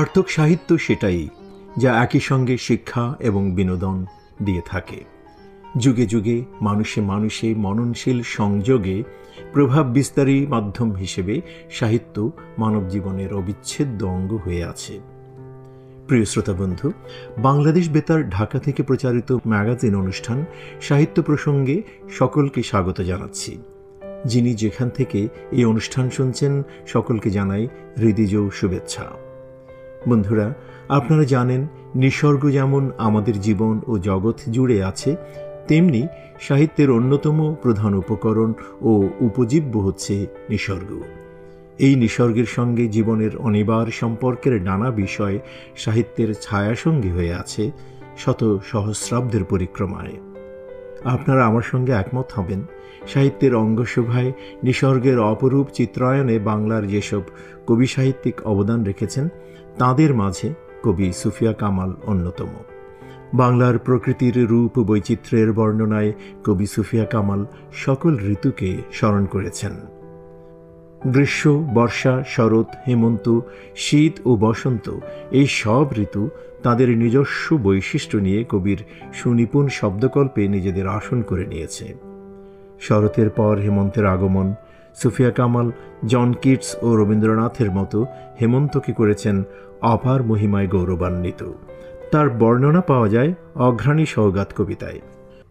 সার্থক সাহিত্য সেটাই যা একই সঙ্গে শিক্ষা এবং বিনোদন দিয়ে থাকে। যুগে যুগে মানুষে মানুষে মননশীল সংযোগে প্রভাব বিস্তারী মাধ্যম হিসেবে সাহিত্য মানব জীবনের অবিচ্ছেদ্য অঙ্গ হয়ে আছে। প্রিয় শ্রোতা বন্ধু, বাংলাদেশ বেতার ঢাকা থেকে প্রচারিত ম্যাগাজিন অনুষ্ঠান সাহিত্য প্রসঙ্গে সকলকে স্বাগত জানাচ্ছি। যিনি যেখান থেকে এই অনুষ্ঠান শুনছেন, সকলকে জানাই হৃদিজ শুভেচ্ছা। বন্ধুরা, আপনারা জানেন, নিসর্গ যেমন আমাদের জীবন ও জগৎ জুড়ে আছে, তেমনি সাহিত্যের অন্যতম প্রধান উপকরণ ও উপজীব্য হচ্ছে নিসর্গ। এই নিসর্গের সঙ্গে জীবনের অনিবার সম্পর্কের নানা বিষয় সাহিত্যের ছায়াসঙ্গী হয়ে আছে শত সহস্রাব্দের পরিক্রমায়। আপনারা আমার সঙ্গে একমত হবেন, সাহিত্যের অঙ্গশোভায় নিসর্গের অপরূপ চিত্রায়নে বাংলার যেসব কবি সাহিত্যিক অবদান রেখেছেন তাদের মাঝে কবি সুফিয়া কামাল অন্যতম। বাংলার প্রকৃতির রূপ বৈচিত্র্যের বর্ণনায় কবি সুফিয়া কামাল সকল ঋতুকে স্মরণ করেছেন। গ্রীষ্ম, বর্ষা, শরৎ, হেমন্ত, শীত ও বসন্ত এই সব ঋতু তাদের নিজস্ব বৈশিষ্ট্য নিয়ে কবির সুনিপুণ শব্দকল্পে নিজেদের আসন করে নিয়েছে। শরতের পর হেমন্তের আগমন সুফিয়া কামাল, জন কিটস ও রবীন্দ্রনাথের মতো হেমন্তকে করেছেন অপার মহিমায় গৌরবান্বিত। তার বর্ণনা পাওয়া যায় অঘ্রাণী সৌগাত কবিতায়।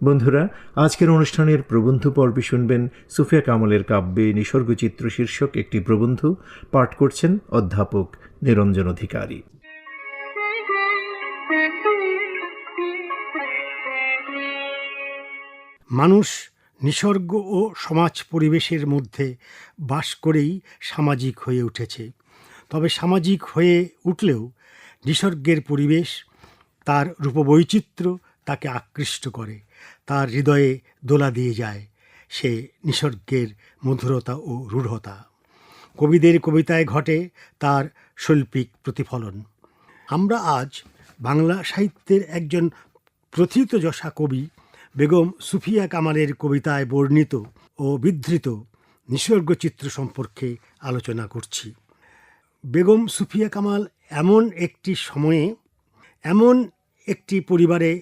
বন্ধুরা, আজকের অনুষ্ঠানের প্রবন্ধ পর্বে শুনবেন সুফিয়া কামালের কাব্যে নিসর্গচিত্র শীর্ষক একটি প্রবন্ধ পাঠ করছেন অধ্যাপক নিরঞ্জন অধিকারী। মানুষ নিসর্গ ও সমাজ পরিবেশের মধ্যে বাস করেই সামাজিক হয়ে উঠেছে। তবে সামাজিক হয়ে উঠলেও নিসর্গের পরিবেশ, তার রূপবৈচিত্র্য তাকে আকৃষ্ট করে, তার হৃদয়ে দোলা দিয়ে যায় সে নিসর্গের মধুরতা ও রূঢ়তা। কবিদের কবিতায় ঘটে তার শৈল্পিক প্রতিফলন। আমরা আজ বাংলা সাহিত্যের একজন প্রথিতযশা কবি বেগম সুফিয়া কামালের কবিতায় বর্ণিত ও বিধৃত নিসর্গচিত্র সম্পর্কে আলোচনা করছি। বেগম সুফিয়া কামাল এমন একটি সময়ে এমন একটি পরিবারে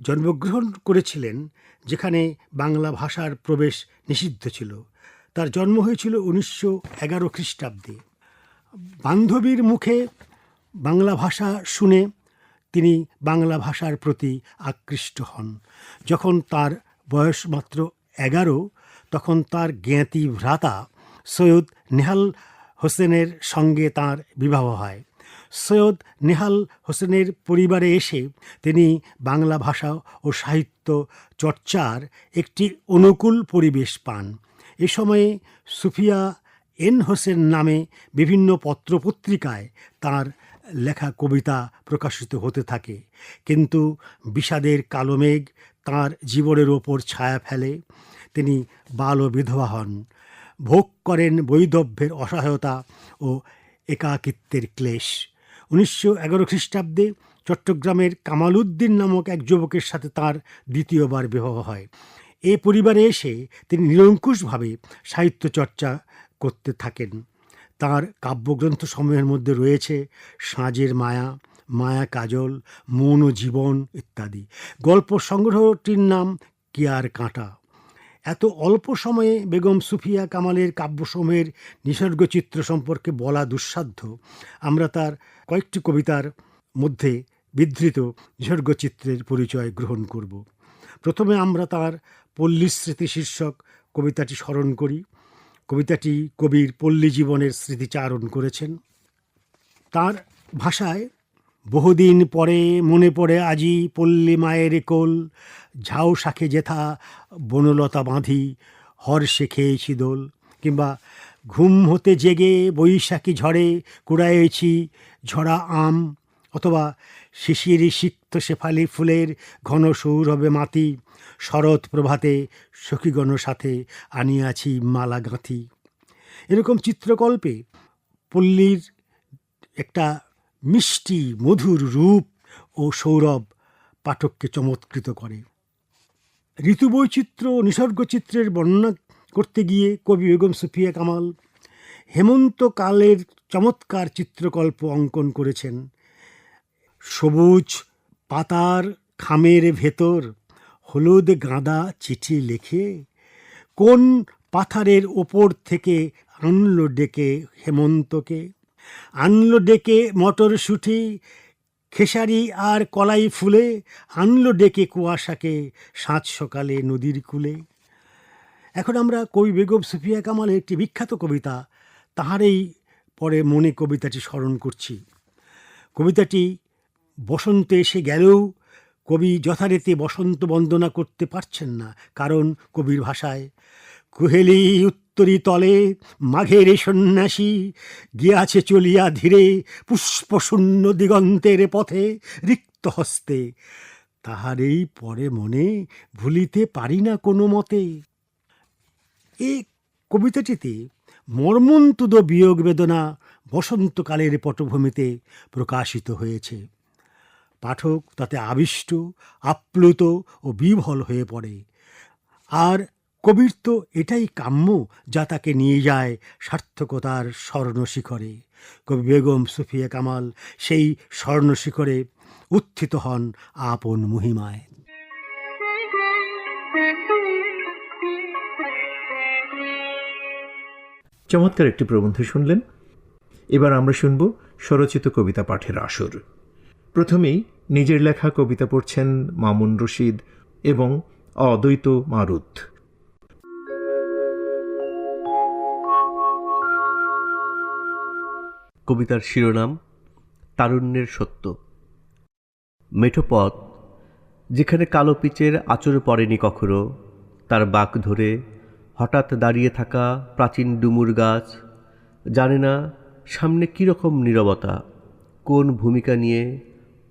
জন্মগ্রহণ করেছিলেন যেখানে বাংলা ভাষার প্রবেশ নিষিদ্ধ ছিল। তার জন্ম হয়েছিল উনিশশো এগারো খ্রিস্টাব্দে। বান্ধবীর মুখে বাংলা ভাষা শুনে তিনি বাংলা ভাষার প্রতি আকৃষ্ট হন। যখন তার বয়স মাত্র এগারো, তখন তার জ্ঞাতি ভ্রাতা সৈয়দ নেহাল হোসেনের সঙ্গে তার বিবাহ হয়। সৈয়দ নেহাল হোসেনের পরিবারে এসে তিনি বাংলা ভাষা ও সাহিত্য চর্চার একটি অনুকূল পরিবেশ পান। এ সময়ে সুফিয়া এন হোসেন নামে বিভিন্ন পত্রপত্রিকায় তার লেখা কবিতা প্রকাশিত হতে থাকে। কিন্তু বিষাদের কালো মেঘ তাঁর জীবনের ওপর ছায়া ফেলে। তিনি বাল ও বিধবা হন। ভোগ করেন বৈদব্যের অসহায়তা ও একাকিত্বের ক্লেশ। উনিশশো এগারো খ্রিস্টাব্দে চট্টগ্রামের কামাল উদ্দিন নামক এক যুবকের সাথে তার দ্বিতীয়বার বিবাহ হয়। এ পরিবারে এসে তিনি নিরঙ্কুশভাবে সাহিত্য চর্চা করতে থাকেন। তার কাব্যগ্রন্থ সমূহের মধ্যে রয়েছে সাঁজের মায়া মায়া কাজল, মন ও জীবন ইত্যাদি। গল্প সংগ্রহটির নাম কিয়ার কাঁটা। এত অল্প সময়ে বেগম সুফিয়া কামালের কাব্যসমূহের নিসর্গচিত্র সম্পর্কে বলা দুঃসাধ্য। আমরা তার কয়েকটি কবিতার মধ্যে বিধৃত নিসর্গচিত্রের পরিচয় গ্রহণ করব। প্রথমে আমরা তার পল্লী স্মৃতি শীর্ষক কবিতাটি স্মরণ করি। কবিতাটি কবির পল্লী জীবনের স্মৃতিচারণ করেছেন। তার ভাষায়, বহুদিন পরে মনে পড়ে আজি পল্লী মায়ের কোল, ঝাউ শাখে যেথা বনলতা বাঁধি হর্ষে খেয়েছি দোল কিংবা, ঘুম হতে জেগে বৈশাখী ঝড়ে কুড়াইছি ঝরা আম অথবা শিশির সিক্ত শেফালি ফুলের ঘন সৌরভে মাতি শরৎ প্রভাতে সখীগণ সাথে আনিয়াছি মালা গাঁথি। এরকম চিত্রকল্পে পল্লীর একটা মিষ্টি, মধুর রূপ ও সৌরভ পাঠককে চমৎকৃত করে। ঋতুবৈচিত্র্য নিসর্গচিত্রের বর্ণনা করতে গিয়ে কবি বেগম সুফিয়া কামাল হেমন্তকালের চমৎকার চিত্রকল্প অঙ্কন করেছেন। সবুজ পাতার খামের ভেতর হলুদ গাঁদা চিঠি লিখে, কোন পাথারের ওপর থেকে আনলো ডেকে হেমন্তকে। আনলো ডেকে মটরশুঁটি, খেসারি আর কলাই ফুলে, আনলো ডেকে কুয়াশাকে সাত সকালে নদীর কূলে। এখন আমরা কবি বেগম সুফিয়া কামালের একটি বিখ্যাত কবিতা, তাহারই পরে মনে কবিতাটি স্মরণ করছি। কবিতাটি বসন্ত এসে গেলেও কবি যথারীতি বসন্ত বন্দনা করতে পারছেন না, কারণ কবির ভাষায়, কুহেলি উত্তরি তলে মাঘের সন্ন্যাসী, গিয়াছে চলিয়া ধীরে পুষ্পশূন্য দিগন্তের পথে রিক্ত হস্তে, তাহারেই পরে মনে ভুলিতে পারি না কোনো মতে। এই কবিতাটিতে মর্মন্তুদ বিয়োগ বেদনা বসন্তকালের পটভূমিতে প্রকাশিত হয়েছে। পাঠক তাতে আবিষ্ট, আপ্লুত ও বিভল হয়ে পড়ে। আর কবির তো এটাই কাম্য যা তাকে নিয়ে যায় সার্থকতার স্বর্ণশিখরে। কবি বেগম সুফিয়া কামাল সেই স্বর্ণশিখরে উত্থিত হন আপন মহিমায়। চমৎকার একটি প্রবন্ধ শুনলেন। এবার আমরা শুনব স্বরচিত কবিতা পাঠের আসর। প্রথমেই নিজের লেখা কবিতা পড়ছেন মামুন রশিদ এবং অদ্বৈত মারুত। কবিতার শিরোনাম, তারুণ্যের সত্য। মেঠো পথ, যেখানে কালো পিচের আচরে পড়েনি কখনো, তার বাঁক ধরে হঠাৎ দাঁড়িয়ে থাকা প্রাচীন ডুমুর গাছ, জানে না সামনে কীরকম নীরবতা, কোন ভূমিকা নিয়ে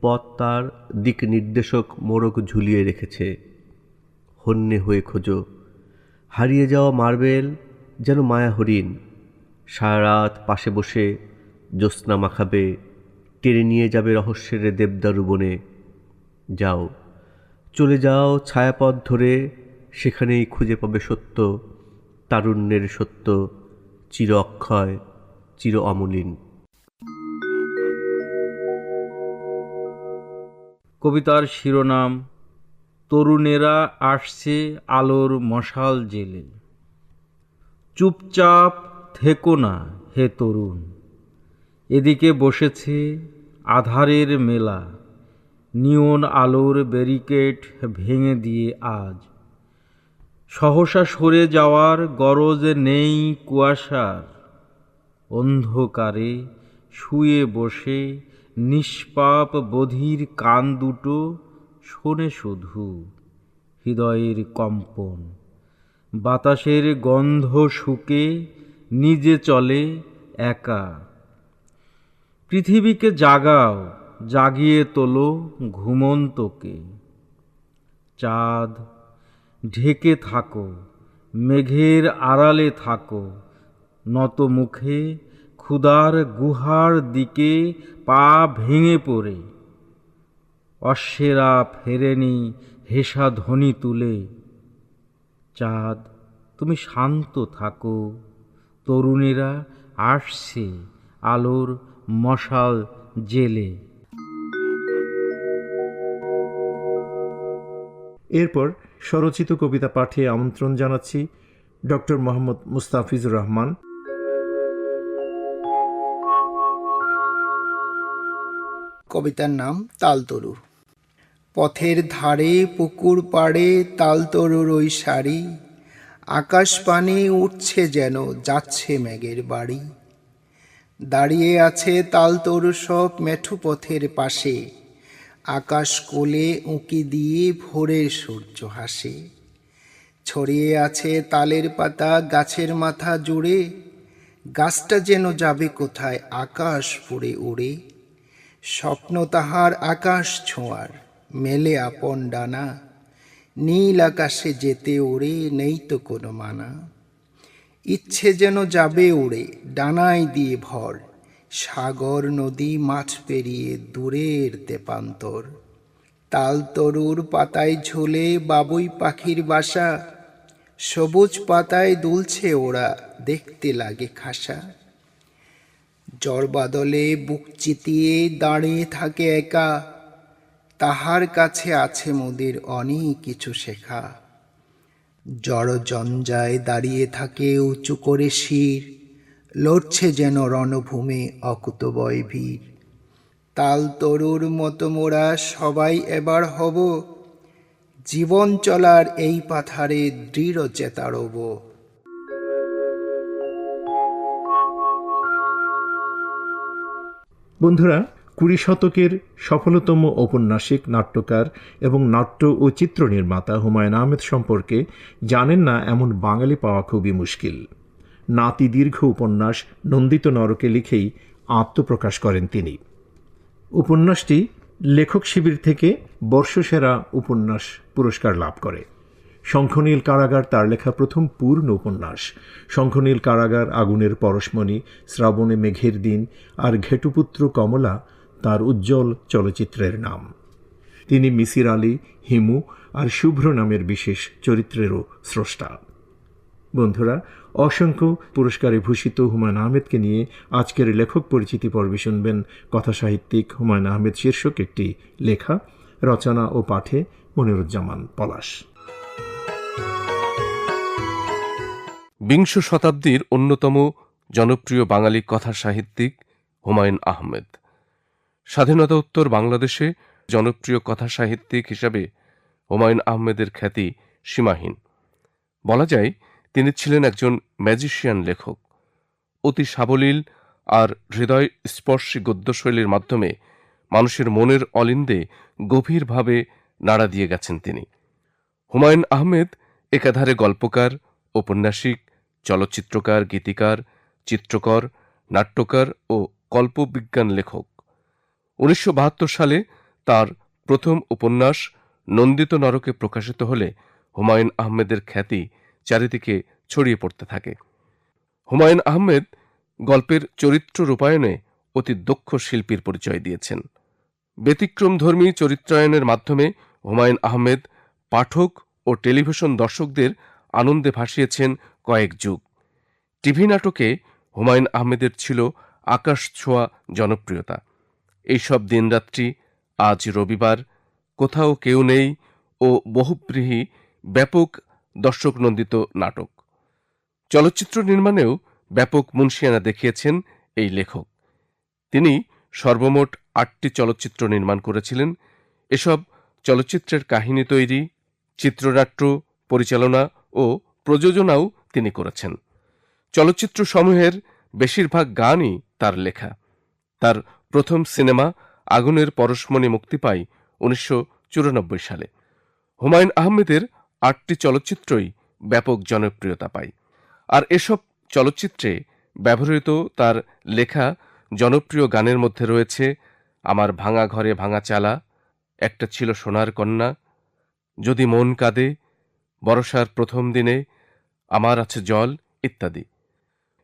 পথ তার দিক নির্দেশক মোড়ক ঝুলিয়ে রেখেছে। হন্যে হয়ে খোঁজো। হারিয়ে যাওয়া মার্বেল যেন মায়া হরিণ সারা রাত পাশে বসে জ্যোৎস্না মাখাবে। টেনে নিয়ে যাবে রহস্যের দেবদারু বনে। যাও, চলে যাও ছায়াপথ ধরে, সেখানেই খুঁজে পাবে সত্য, তারুণ্যের সত্য, চির অক্ষয়, চির অমলিন। কবিতার শিরোনাম, তরুণেরা আসছে আলোর মশাল জেলে। চুপচাপ থেকো না হে তরুণ। এদিকে বসেছে আধারের মেলা। নিয়ন আলোর ব্যারিকেড ভেঙে দিয়ে আজ। সহসা সরে যাওয়ার গরজ নেই কুয়াশার। অন্ধকারে শুয়ে বসে নিষ্পাপ বধির কান দুটো শোনে শুধু হৃদয়ের কম্পন। বাতাসের গন্ধ শুকে, নিজে চলে একা। পৃথিবীকে জাগাও, জাগিয়ে তোলো ঘুমন্তকে। চাঁদ, ঢেকে থাকো, মেঘের আড়ালে থাকো, নত মুখে ক্ষুদার গুহার দিকে পা ভেঙে পড়ে। অশ্বেরা ফেরেনি হেসা ধ্বনি তুলে। চাঁদ, তুমি শান্ত থাকো। তরুণেরা আসছে আলোর মশাল জেলে। এরপর স্বরচিত কবিতা পাঠে আমন্ত্রণ জানাচ্ছি ডক্টর মোহাম্মদ মুস্তাফিজুর রহমান। কবিতার নাম তালতরু পথের ধারে, পুকুর পাড়ে, তালতরুর ওই শাড়ি। আকাশ পানে উঠছে যেন, যাচ্ছে মেঘের বাড়ি। দাঁড়িয়ে আছে তালতরু সব মেঠু পথের পাশে। আকাশ কোলে উঁকি দিয়ে ভোরের সূর্য হাসে। ছড়িয়ে আছে তালের পাতা গাছের মাথা জুড়ে। গাছটা যেন যাবে কোথায়, আকাশ ফুড়ে উড়ে। স্বপ্ন তাহার আকাশ ছোঁয়ার, মেলে আপন ডানা। নীল আকাশে যেতে ওড়ে, নেই তো কোনো মানা। ইচ্ছে যেন যাবে উড়ে, ডানায় দিয়ে ভর। সাগর, নদী, মাছ পেরিয়ে দূরের তেপান্তর তাল তরুর পাতায় ঝুলে বাবুই পাখির বাসা। সবুজ পাতায় দুলছে ওরা দেখতে লাগে খাসা। জ্বর বাদলে বুক চিতিয়ে দাঁড়িয়ে থাকে একা। তাহার কাছে আছে মোদের অনেক কিছু শেখা। জড় জঞ্জায় দাঁড়িয়ে থাকে উঁচু করে শির। লড়ছে যেন রণভূমে অকুতবয় ভিড় তাল তরুর মতো মোরা সবাই এবার হব। জীবন চলার এই পাথারে দৃঢ় চেতারব। বন্ধুরা, কুড়ি শতকের সফলতম ঔপন্যাসিক নাট্যকার এবং নাট্য ও চিত্র নির্মাতা হুমায়ুন আহমেদ সম্পর্কে জানেন না এমন বাঙালি পাওয়া খুবই মুশকিল। নাতি দীর্ঘ উপন্যাস নন্দিত নরকে লিখেই আত্মপ্রকাশ করেন তিনি। উপন্যাসটি লেখক শিবির থেকে বর্ষসেরা উপন্যাস পুরস্কার লাভ করে। শঙ্খনীল কারাগার তার লেখা প্রথম পূর্ণ উপন্যাস। শঙ্খনীল কারাগার আগুনের পরশমণি, শ্রাবণে মেঘের দিন আর ঘেটুপুত্র কমলা তার উজ্জ্বল চলচ্চিত্রের নাম। তিনি মিসির আলী, হিমু আর শুভ্র নামের বিশেষ চরিত্রেরও স্রষ্টা। বন্ধুরা, অসংখ্য পুরস্কারে ভূষিত হুমায়ুন আহমেদকে নিয়ে আজকের লেখক পরিচিতি পর্বে শুনবেন কথাসাহিত্যিক হুমায়ুন আহমেদ শীর্ষক একটি লেখা, রচনা ও পাঠে মনিরুজ্জামান পলাশ। বিংশ শতাব্দীর অন্যতম জনপ্রিয় বাঙালি কথা সাহিত্যিক হুমায়ুন আহমেদ। স্বাধীনতা উত্তর বাংলাদেশে জনপ্রিয় কথা সাহিত্যিক হিসাবে হুমায়ুন আহমেদের খ্যাতি সীমাহীন। বলা যায়, তিনি ছিলেন একজন ম্যাজিশিয়ান লেখক। অতি সাবলীল আর হৃদয় স্পর্শী গদ্যশৈলীর মাধ্যমে মানুষের মনের অলিন্দে গভীরভাবে নাড়া দিয়ে গেছেন তিনি। হুমায়ুন আহমেদ একাধারে গল্পকার, ঔপন্যাসিক চলচ্চিত্রকার, গীতিকার, চিত্রকর, নাট্যকার ও কল্পবিজ্ঞান লেখক। উনিশশো বাহাত্তর সালে তার প্রথম উপন্যাস নন্দিত নরকে প্রকাশিত হলে হুমায়ুন আহমেদের খ্যাতি চারিদিকে ছড়িয়ে পড়তে থাকে। হুমায়ুন আহমেদ গল্পের চরিত্র রূপায়ণে অতি দক্ষ শিল্পীর পরিচয় দিয়েছেন। ব্যতিক্রমধর্মী চরিত্রায়নের মাধ্যমে হুমায়ুন আহমেদ পাঠক ও টেলিভিশন দর্শকদের আনন্দে ভাসিয়েছেন কয়েক যুগ। টিভি নাটকে হুমায়ুন আহমেদের ছিল আকাশ ছোঁয়া জনপ্রিয়তা। এইসব দিনরাত্রি, আজ রবিবার, কোথাও কেউ নেই ও বহুব্রীহী ব্যাপক দর্শকনন্দিত নাটক। চলচ্চিত্র নির্মাণেও ব্যাপক মুন্সিয়ানা দেখিয়েছেন এই লেখক। তিনি সর্বমোট আটটি চলচ্চিত্র নির্মাণ করেছিলেন। এসব চলচ্চিত্রের কাহিনী তৈরি, চিত্রনাট্য, পরিচালনা ও প্রযোজনাও তিনি করেছেন। চলচ্চিত্র সমূহের বেশিরভাগ গানই তার লেখা। তার প্রথম সিনেমা আগুনের পরশমণি মুক্তি পায় উনিশশো চুরানব্বই সালে। হুমায়ুন আহমেদের আটটি চলচ্চিত্রই ব্যাপক জনপ্রিয়তা পায়। আর এসব চলচ্চিত্রে ব্যবহৃত তার লেখা জনপ্রিয় গানের মধ্যে রয়েছে আমার ভাঙা ঘরে ভাঙা চালা, একটা ছিল সোনার কন্যা, যদি মন কাঁদে বর্ষার প্রথম দিনে আমার আছে জল, ইত্যাদি।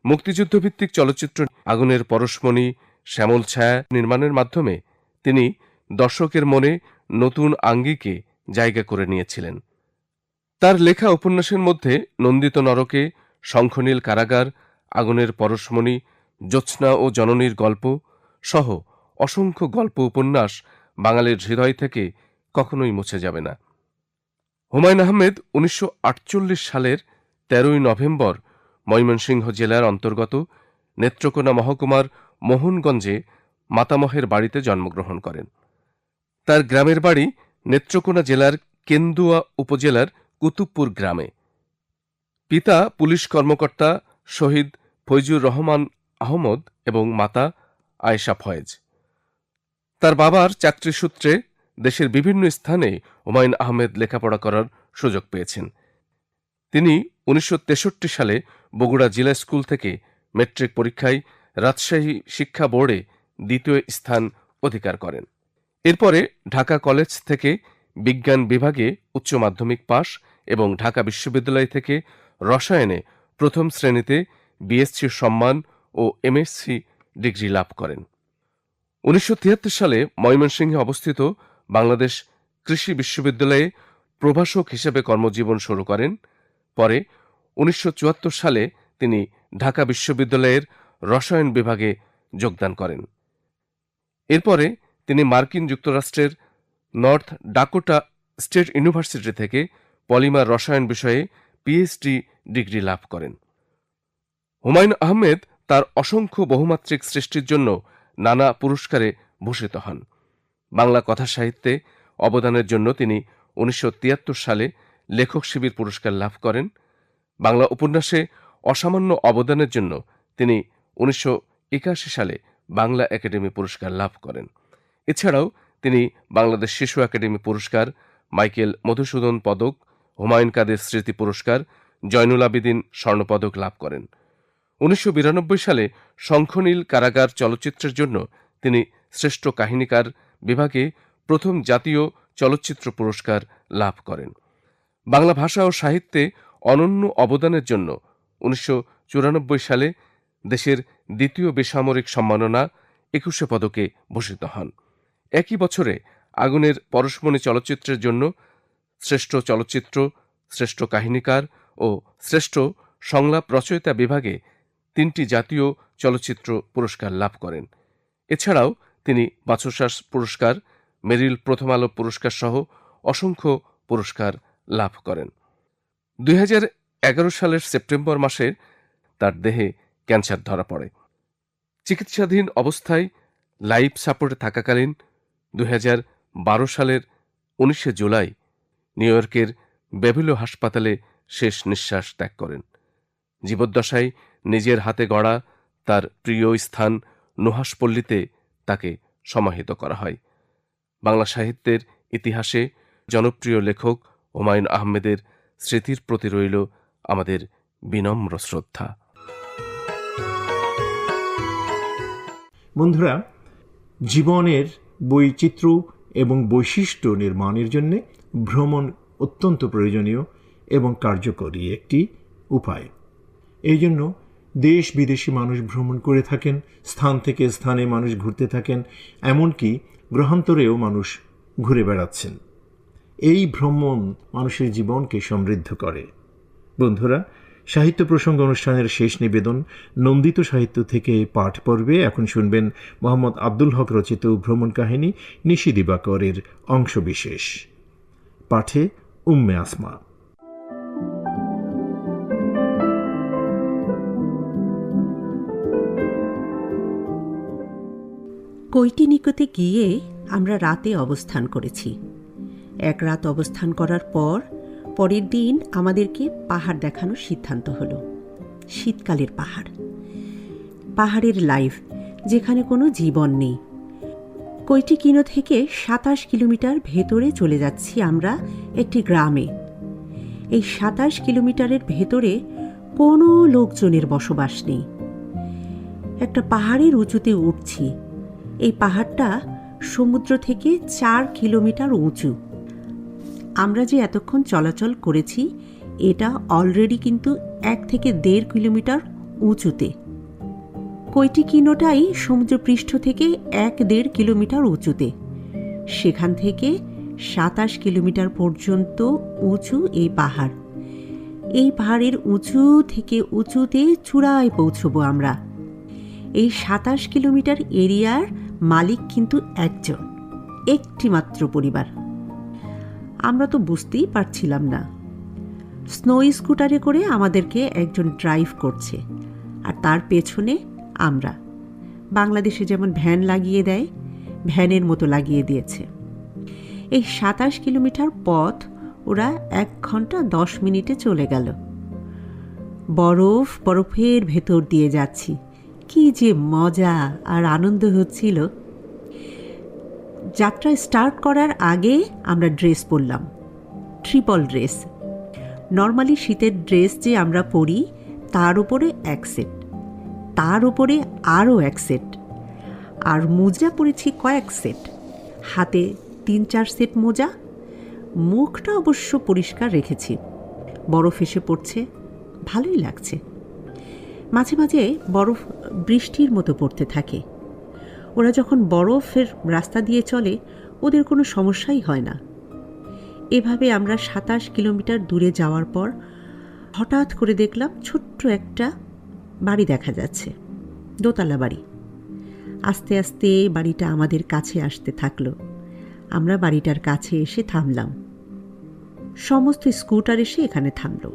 মুক্তিযুদ্ধভিত্তিক চলচ্চিত্র আগুনের পরশমণি শ্যামল ছায়া নির্মাণের মাধ্যমে তিনি দর্শকের মনে নতুন আঙ্গিকে জায়গা করে নিয়েছিলেন। তার লেখা উপন্যাসের মধ্যে নন্দিত নরকে শঙ্খনীল কারাগার, আগুনের পরশমণি, জ্যোৎস্না ও জননীর গল্প সহ অসংখ্য গল্প উপন্যাস বাঙালির হৃদয় থেকে কখনোই মুছে যাবে না। হুমায়ুন আহমেদ উনিশশো আটচল্লিশ সালের তেরোই নভেম্বর ময়মনসিংহ জেলার অন্তর্গত নেত্রকোনা মহকুমার মোহনগঞ্জে মাতামহের বাড়িতে জন্মগ্রহণ করেন। তার গ্রামের বাড়ি নেত্রকোনা জেলার কেন্দুয়া উপজেলার কুতুবপুর গ্রামে। পিতা পুলিশ কর্মকর্তা শহীদ ফৈজুর রহমান আহমদ এবং মাতা আয়েশা ফয়েজ। তার বাবার চাকরি সূত্রে দেশের বিভিন্ন স্থানে হুমায়ুন আহমেদ লেখাপড়া করার সুযোগ পেয়েছেন। তিনি উনিশশো তেষট্টি সালে বগুড়া জিলা স্কুল থেকে মেট্রিক পরীক্ষায় রাজশাহী শিক্ষা বোর্ডে দ্বিতীয় স্থান অধিকার করেন। এরপরে ঢাকা কলেজ থেকে বিজ্ঞান বিভাগে উচ্চ মাধ্যমিক পাশ এবং ঢাকা বিশ্ববিদ্যালয় থেকে রসায়নে প্রথম শ্রেণীতে বিএসসি সম্মান ও এমএসসি ডিগ্রি লাভ করেন। উনিশশো তিয়াত্তর সালে ময়মনসিংহে অবস্থিত বাংলাদেশ কৃষি বিশ্ববিদ্যালয়ে প্রভাষক হিসেবে কর্মজীবন শুরু করেন। পরে উনিশশো চুয়াত্তর সালে তিনি ঢাকা বিশ্ববিদ্যালয়ের রসায়ন বিভাগে যোগদান করেন। এরপরে তিনি মার্কিন যুক্তরাষ্ট্রের নর্থ ডাকোটা স্টেট ইউনিভার্সিটি থেকে পলিমার রসায়ন বিষয়ে পিএইচডি ডিগ্রি লাভ করেন। হুমায়ুন আহমেদ তার অসংখ্য বহুমাত্রিক সৃষ্টির জন্য নানা পুরস্কারে ভূষিত হন। বাংলা কথা সাহিত্যে অবদানের জন্য তিনি উনিশশো তিয়াত্তর সালে লেখক শিবির পুরস্কার লাভ করেন। বাংলা উপন্যাসে অসামান্য অবদানের জন্য তিনি উনিশশো একাশি সালে বাংলা একাডেমি পুরস্কার লাভ করেন। এছাড়াও তিনি বাংলাদেশ শিশু একাডেমি পুরস্কার, মাইকেল মধুসূদন পদক, হুমায়ুন কাদের স্মৃতি পুরস্কার, জয়নুল আবেদিন স্বর্ণপদক লাভ করেন। উনিশশো বিরানব্বই সালে শঙ্খনীল কারাগার চলচ্চিত্রের জন্য তিনি শ্রেষ্ঠ কাহিনীকার বিভাগে প্রথম জাতীয় চলচ্চিত্র পুরস্কার লাভ করেন। বাংলা ভাষা ও সাহিত্যে অনন্য অবদানের জন্য উনিশশো চুরানব্বই সালে দেশের দ্বিতীয় বেসামরিক সম্মাননা একুশে পদকে ভূষিত হন। একই বছরে আগুনের পরশমণি চলচ্চিত্রের জন্য শ্রেষ্ঠ চলচ্চিত্র, শ্রেষ্ঠ কাহিনীকার ও শ্রেষ্ঠ সংলাপ রচয়িতা বিভাগে তিনটি জাতীয় চলচ্চিত্র পুরস্কার লাভ করেন। এছাড়াও তিনি বাচসাস পুরস্কার, মেরিল প্রথম আলো পুরস্কার সহ অসংখ্য পুরস্কার লাভ করেন। দুই হাজার এগারো সালের সেপ্টেম্বর মাসে তার দেহে ক্যান্সার ধরা পড়ে। চিকিৎসাধীন অবস্থায় লাইফ সাপোর্টে থাকাকালীন দুই হাজার বারো সালের উনিশে জুলাই নিউ ইয়র্কের বেভিলো হাসপাতালে শেষ নিঃশ্বাস ত্যাগ করেন। জীবদ্দশায় নিজের হাতে গড়া তার প্রিয় স্থান নুহাসপল্লীতে তাকে সমাহিত করা হয়। বাংলা সাহিত্যের ইতিহাসে জনপ্রিয় লেখক হুমায়ুন আহমেদের স্মৃতির প্রতি রইল আমাদের বিনম্র শ্রদ্ধা। বন্ধুরা, জীবনের বৈচিত্র্য এবং বৈশিষ্ট্য নির্মাণের জন্য ভ্রমণ অত্যন্ত প্রয়োজনীয় এবং কার্যকরী একটি উপায়। এই জন্য দেশ বিদেশি মানুষ ভ্রমণ করে থাকেন, স্থান থেকে স্থানে মানুষ ঘুরতে থাকেন, এমনকি গ্রহান্তরেও মানুষ ঘুরে বেড়াচ্ছেন। এই ভ্রমণ মানুষের জীবনকে সমৃদ্ধ করে। বন্ধুরা, সাহিত্য প্রসঙ্গ অনুষ্ঠানের শেষ নিবেদন, নন্দিত সাহিত্য থেকে পাঠ পর্বে এখন শুনবেন মোহাম্মদ আব্দুল হক রচিত ভ্রমণ কাহিনী নিশি দিবাকরের অংশবিশেষ। পাঠে উম্মে আসমা। কৈটিনিকোতে গিয়ে আমরা রাতে অবস্থান করেছি। এক রাত অবস্থান করার পর, পরের দিন আমাদেরকে পাহাড় দেখানোর সিদ্ধান্ত হলো। শীতকালের পাহাড়। পাহাড়ের লাইফ, যেখানে কোনো জীবন নেই। কৈটিকিনো থেকে সাতাশ কিলোমিটার ভেতরে চলে যাচ্ছি আমরা একটি গ্রামে। এই সাতাশ কিলোমিটারের ভেতরে কোনো লোকজনের বসবাস নেই। একটা পাহাড়ের উঁচুতে উঠছি। এই পাহাড়টা সমুদ্র থেকে চার কিলোমিটার উঁচু। আমরা যে এতক্ষণ চলাচল করেছি, এটা অলরেডি কিন্তু এক থেকে দেড় কিলোমিটার উঁচুতে। কৈটিকিনোটাই সমুদ্রপৃষ্ঠ থেকে এক দেড় কিলোমিটার উঁচুতে। সেখান থেকে সাতাশ কিলোমিটার পর্যন্ত উঁচু এই পাহাড়। এই পাহাড়ের উঁচু থেকে উঁচুতে চূড়ায় পৌঁছবো আমরা। এই সাতাশ কিলোমিটার এরিয়ার মালিক কিন্তু একজন একটি মাত্র পরিবার। আমরা তো বুঝতেই পারছিলাম না। স্নো স্কুটারে করে আমাদেরকে একজন ড্রাইভ করছে, আর তার পেছনে আমরা। বাংলাদেশে যেমন ভ্যান লাগিয়ে দেয়, ভ্যানের মতো লাগিয়ে দিয়েছে। এই সাতাশ কিলোমিটার পথ ওরা এক ঘণ্টা দশ মিনিটে চলে গেল। বরফ বরফের ভেতর দিয়ে যাচ্ছি। কি যে মজা আর আনন্দ হচ্ছিল। যাত্রা স্টার্ট করার আগে আমরা ড্রেস পরলাম। ট্রিপল ড্রেস নর্মালি শীতের ড্রেস যে আমরা পরি, তার উপরে এক সেট তার উপরে আরও এক সেট আর মোজা পরেছি কয়েক সেট হাতে তিন চার সেট মোজা। মুখটা অবশ্য পরিষ্কার রেখেছি। বরফ এসে পড়ছে। ভালোই লাগছে। মাঝে মাঝে বরফ বৃষ্টির মতো পড়তে থাকে। ওরা যখন বরফের রাস্তা দিয়ে চলে, ওদের কোনো সমস্যাই হয় না। এভাবে আমরা সাতাশ কিলোমিটার দূরে যাওয়ার পর হঠাৎ করে দেখলাম ছোট্ট একটা বাড়ি দেখা যাচ্ছে, দোতলা বাড়ি। আস্তে আস্তে বাড়িটা আমাদের কাছে আসতে থাকল। আমরা বাড়িটার কাছে এসে থামলাম। সমস্ত স্কুটার এসে এখানে থামল।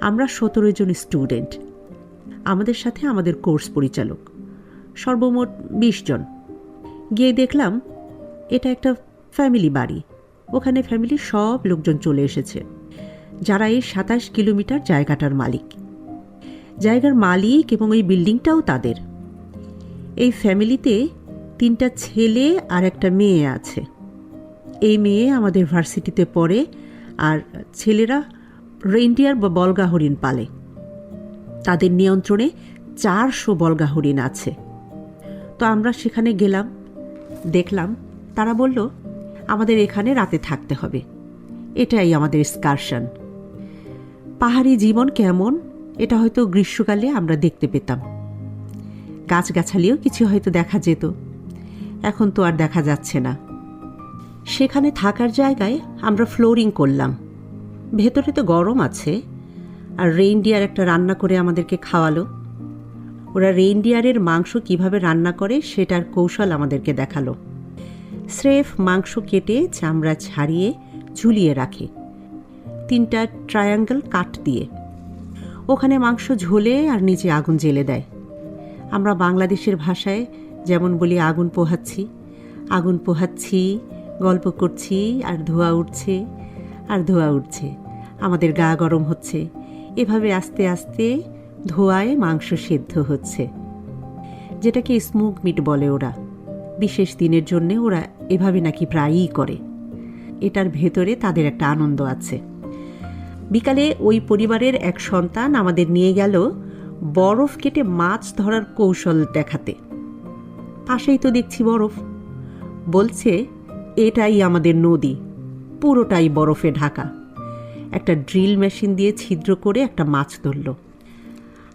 আমরা সতেরো জন স্টুডেন্ট। আমাদের সাথে আমাদের কোর্স পরিচালক। সর্বমোট বিশ জন। গিয়ে দেখলাম, এটা একটা ফ্যামিলি বাড়ি। ওখানে ফ্যামিলির সব লোকজন চলে এসেছে, যারা এই সাতাশ কিলোমিটার জায়গাটার মালিক। জায়গার মালিক এবং এই বিল্ডিংটাও তাদের। এই ফ্যামিলিতে তিনটা ছেলে আর একটা মেয়ে আছে। এই মেয়ে আমাদের ভার্সিটিতে পড়ে আর ছেলেরা রেইনডিয়ার বা বলগা হরিণ পালে। তাদের নিয়ন্ত্রণে চারশো বলগা হরিণ আছে। তো আমরা সেখানে গেলাম, দেখলাম, তারা বলল, আমাদের এখানে রাতে থাকতে হবে। এটাই আমাদের স্কারশন পাহাড়ি জীবন কেমন, এটা হয়তো গ্রীষ্মকালে আমরা দেখতে পেতাম। গাছগাছালিও কিছু হয়তো দেখা যেত। এখন তো আর দেখা যাচ্ছে না। সেখানে থাকার জায়গায় আমরা ফ্লোরিং করলাম। ভেতরে তো গরম আছে। আর রেইনডিয়ার একটা রান্না করে আমাদেরকে খাওয়ালো। ওরা রেইনডিয়ারের মাংস কীভাবে রান্না করে সেটার কৌশল আমাদেরকে দেখাল। স্রেফ মাংস কেটে চামড়া ছাড়িয়ে ঝুলিয়ে রাখে। তিনটা ট্রায়াঙ্গেল কাট দিয়ে। ওখানে মাংস ঝোলে আর নিচে আগুন জ্বেলে দেয়। আমরা বাংলাদেশের ভাষায় যেমন বলি, আগুন পোহাচ্ছি। আগুন পোহাচ্ছি, গল্প করছি, আর ধোয়া উঠছে। আর ধোয়া উঠছে। আমাদের গা গরম হচ্ছে। এভাবে আস্তে আস্তে ধোয়ায় মাংস সেদ্ধ হচ্ছে। যেটাকে স্মোক মিট বলে ওরা। বিশেষ দিনের জন্যে ওরা এভাবে নাকি প্রায়ই করে। এটার ভেতরে তাদের একটা আনন্দ আছে। বিকালে ওই পরিবারের এক সন্তান আমাদের নিয়ে গেল বরফ কেটে মাছ ধরার কৌশল দেখাতে। পাশেই তো দেখছি বরফ। বলছে, এটাই আমাদের নদী। পুরোটাই বরফে ঢাকা। একটা ড্রিল মেশিন দিয়ে ছিদ্র করে একটা মাছ ধরল।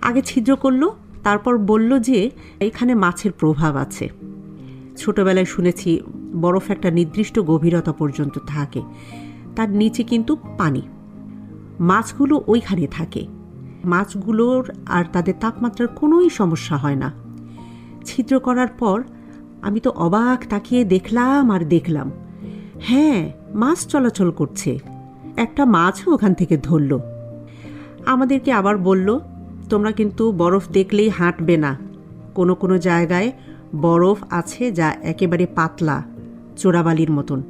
আগে ছিদ্র করল, তারপর বলল যে এখানে মাছের প্রভাব আছে। ছোটবেলায় শুনেছি বরফ একটা নির্দিষ্ট গভীরতা পর্যন্ত থাকে, তার নিচে কিন্তু পানি। মাছগুলো ওইখানে থাকে। মাছগুলোর আর তাদের তাপমাত্রার কোনোই সমস্যা হয় না। ছিদ্র করার পর আমি তো অবাক তাকিয়ে দেখলাম আর দেখলাম হ্যাঁ মাছ চলাচল করছে। একটা মাছও ওখান থেকে ধরল। আমাদেরকে আবার বলল, তোমরা কিন্তু বরফ দেখলেই হাঁটবে না। কোনো কোনো জায়গায় বরফ আছে যা একেবারে পাতলা, চোরাবালির মতন।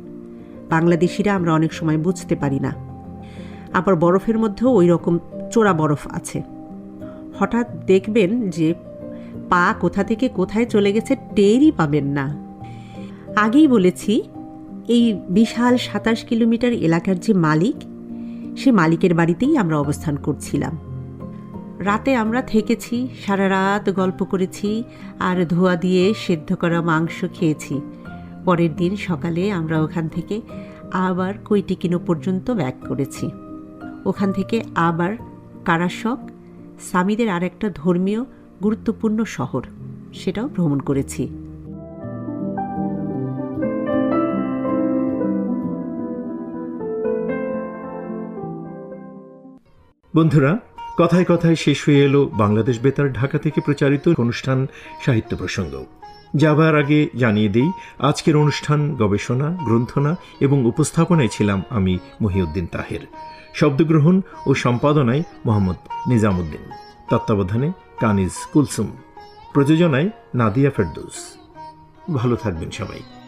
বাংলাদেশিরা আমরা অনেক সময় বুঝতে পারি না। আবার বরফের মধ্যেও ওই রকম চোরা বরফ আছে। হঠাৎ দেখবেন যে পা কোথা থেকে কোথায় চলে গেছে টেরই পাবেন না। আগেই বলেছি এই বিশাল সাতাশ কিলোমিটার এলাকার যে মালিক, সে মালিকের বাড়িতেই আমরা অবস্থান করছিলাম। রাতে আমরা থেকেছি, সারা রাত গল্প করেছি আর ধোয়া দিয়ে সেদ্ধ করা মাংস খেয়েছি। পরের দিন সকালে আমরা ওখান থেকে আবার কৈটিকিনো পর্যন্ত ব্যাক করেছি। ওখান থেকে আবার কারাশক স্বামীদের আর একটা ধর্মীয় গুরুত্বপূর্ণ শহর, সেটাও ভ্রমণ করেছি। বন্ধুরা, কথায় কথায় শেষ হয়ে এলো বাংলাদেশ বেতার ঢাকা থেকে প্রচারিত অনুষ্ঠান সাহিত্য প্রসঙ্গ। যাবার আগে জানিয়ে দিই, আজকের অনুষ্ঠান গবেষণা, গ্রন্থনা এবং উপস্থাপনায় ছিলাম আমি মহিউদ্দিন তাহের। শব্দগ্রহণ ও সম্পাদনায় মোহাম্মদ নিজামুদ্দিন। তত্ত্বাবধানে কানিজ কুলসুম। প্রযোজনায় নাদিয়া ফেরদৌস। ভালো থাকবেন সবাই।